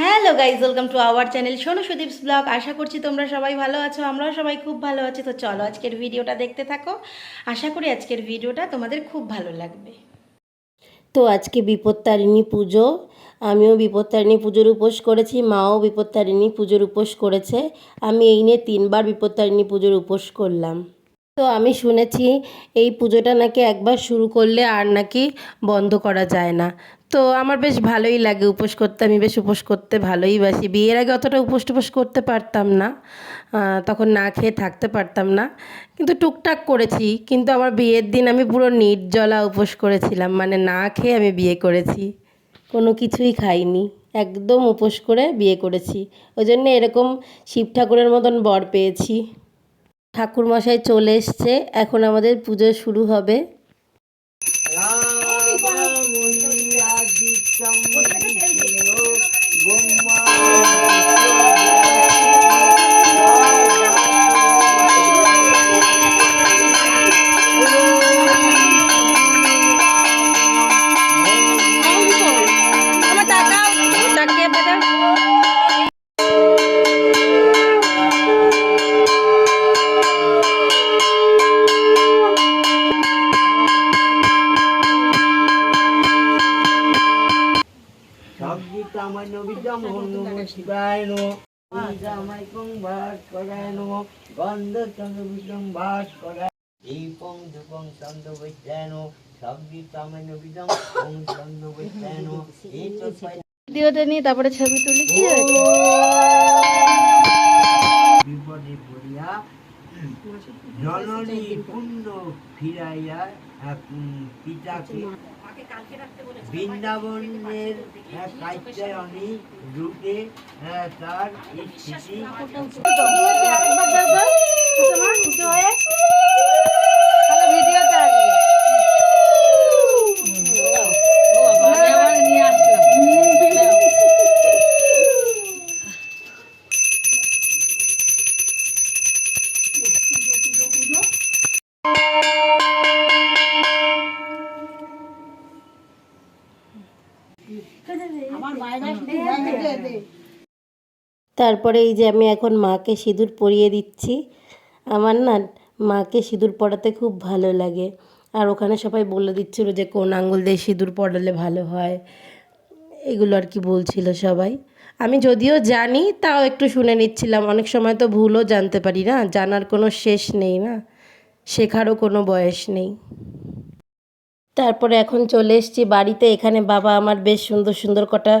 Hello guys welcome to our channel Sonu Sudip's blog আশা করছি তোমরা সবাই ভালো আছো, আমরাও সবাই খুব ভালো আছি। তো চলো আজকের ভিডিওটা দেখতে থাকো। আশা করি আজকের ভিডিওটা তোমাদের খুব ভালো লাগবে। তো আজকে বিপত্তারিণী পুজো। আমিও বিপত্তারিণী পুজোর উপোস করেছি, মাও বিপত্তারিণী পুজোর উপোস করেছে। আমি এই নিয়ে তিনবার বিপত্তারিণী পুজোর উপোস করলাম। তো আমি শুনেছি এই পুজোটা নাকি একবার শুরু করলে আর নাকি বন্ধ করা যায় না। তো আমার বেশ ভালোই লাগে উপোস করতে, আমি বেশ উপোস করতে ভালোই বাসি। বিয়ের আগে অতটা উপোস টুপোস করতে পারতাম না তখন না খেয়ে থাকতে পারতাম না। কিন্তু টুকটাক করেছি, কিন্তু আমার বিয়ের দিন আমি পুরো নির্জলা উপোস করেছিলাম মানে না খেয়ে আমি বিয়ে করেছি। কোনো কিছুই খাইনি, একদম উপোস করে বিয়ে করেছি। ওই জন্য এরকম শিব ঠাকুরের মতন বর পেয়েছি। ঠাকুরমশাই চলে এসছে, এখন আমাদের পুজো শুরু হবে। join সবজিটা আমার নবীজম নম শিবায় নম আমায় কং করায় নম গন্ধ চন্দ্র চন্দ্র নিয়ে তারপরে ছবি তুলি বিপদে পড়িয়া জননী পুণ্য ফিরাইয়া পিতাকে বৃন্দাবনের কাত্যায়নী রূপে আহ, তার স্থিতি তারপরে এই যে আমি এখন মাকে সিঁদুর পরিয়ে দিচ্ছি। আমার না মাকে সিঁদুর পরাতে খুব ভালো লাগে। আর ওখানে সবাই বলে দিচ্ছিল যে, কোন আঙুল দিয়ে সিঁদুর পরালে ভালো হয়? এগুলো আর কি বলছিল সবাই। আমি যদিও জানি, তাও একটু শুনে নিচ্ছিলাম। অনেক সময় তো ভুলও জানতে পারি না। জানার কোনো শেষ নেই না। শেখারও কোনো বয়স নেই। তারপরে এখন চলে এসেছি বাড়িতে। এখানে বাবা আমার বেশ সুন্দর সুন্দর কটা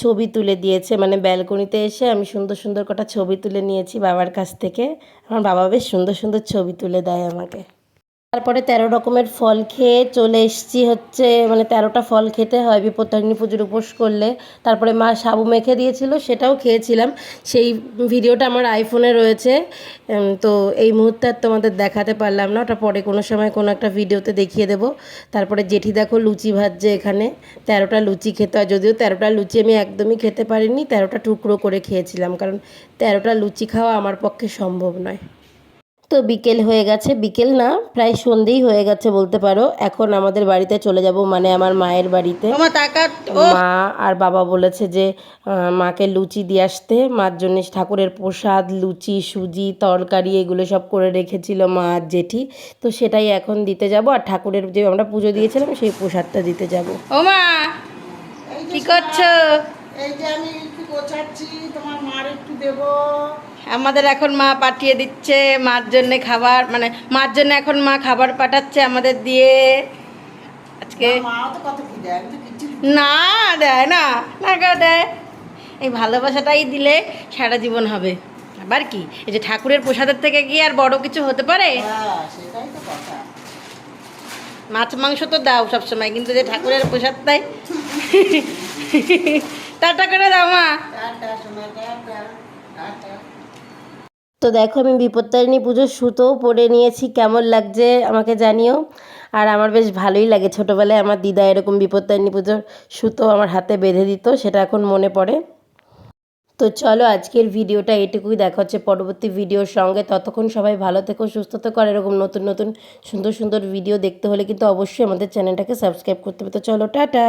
ছবি তুলে দিয়েছে। মানে ব্যালকনিতে এসে আমি সুন্দর সুন্দর কটা ছবি তুলে নিয়েছি বাবার কাছ থেকে। আমার বাবা বেশ সুন্দর সুন্দর ছবি তুলে দেয় আমাকে। তারপরে তেরো রকমের ফল খেয়ে চলে এসেছি হচ্ছে মানে তেরোটা ফল খেতে হয় বিপত্তারিণী পুজোর উপোস করলে। তারপরে মা সাবু মেখে দিয়েছিল, সেটাও খেয়েছিলাম। সেই ভিডিওটা আমার আইফোনে রয়েছে তো এই মুহূর্তে আর তোমাদের দেখাতে পারলাম না। ওটা পরে কোনো সময় কোনো একটা ভিডিওতে দেখিয়ে দেবো। তারপরে জেঠি দেখো লুচি ভাজছে এখানে, তেরোটা লুচি খেতে হয়। যদিও তেরোটা লুচি আমি একদমই খেতে পারিনি, তেরোটা টুকরো করে খেয়েছিলাম। কারণ তেরোটা লুচি খাওয়া আমার পক্ষে সম্ভব নয়। তো বিকেল হয়ে গেছে। বিকেল না প্রায় সন্ধেই হয়ে গেছে বলতে পারো। এখন আমাদের বাড়িতে চলে যাব মানে আমার মায়ের বাড়িতে। মা আর বাবা বলেছে যে মাকে লুচি দিয়ে আসতে। মার জন্য ঠাকুরের প্রসাদ লুচি সুজি তরকারি এগুলো সব করে রেখেছিল মা আর জেঠি। তো সেটাই এখন দিতে যাব। আর ঠাকুরের যে আমরা পুজো দিয়েছিলাম সেই প্রসাদটা দিতে যাব। ও মা কি করছ? এই যে আমি একটু গোছাচ্ছি তোমার মার একটু দেবো। আমাদের এখন মা পাঠিয়ে দিচ্ছে মার জন্যে খাবার মানে মার জন্য এখন মা খাবার পাঠাচ্ছে আমাদের দিয়ে। আজকে না দেয়? না। না দেয় এই ভালোবাসাটাই দিলে সারা জীবন হবে। আবার কি এই যে ঠাকুরের প্রসাদের থেকে কি আর বড় কিছু হতে পারে? মাছ মাংস তো দাও সবসময় কিন্তু যে ঠাকুরের প্রসাদ দেয় টাটা করে দাও মা। টাটা। তো দেখো আমি বিপত্তারিণী পুজোর সুতোও পরে নিয়েছি, কেমন লাগছে আমাকে জানিও। আর আমার বেশ ভালোই লাগে, ছোটোবেলায় আমার দিদা এরকম বিপত্তারিণী পুজোর সুতো আমার হাতে বেঁধে দিত, সেটা এখন মনে পড়ে। তো চলো আজকের ভিডিওটা এটুকুই, দেখা হচ্ছে পরবর্তী ভিডিওর সঙ্গে। ততক্ষণ সবাই ভালো থেকো, সুস্থ থেকো, আর এরকম নতুন নতুন সুন্দর সুন্দর ভিডিও দেখতে হলে কিন্তু অবশ্যই আমাদের চ্যানেলটাকে সাবস্ক্রাইব করতে হবে। তো চলো, টাটা!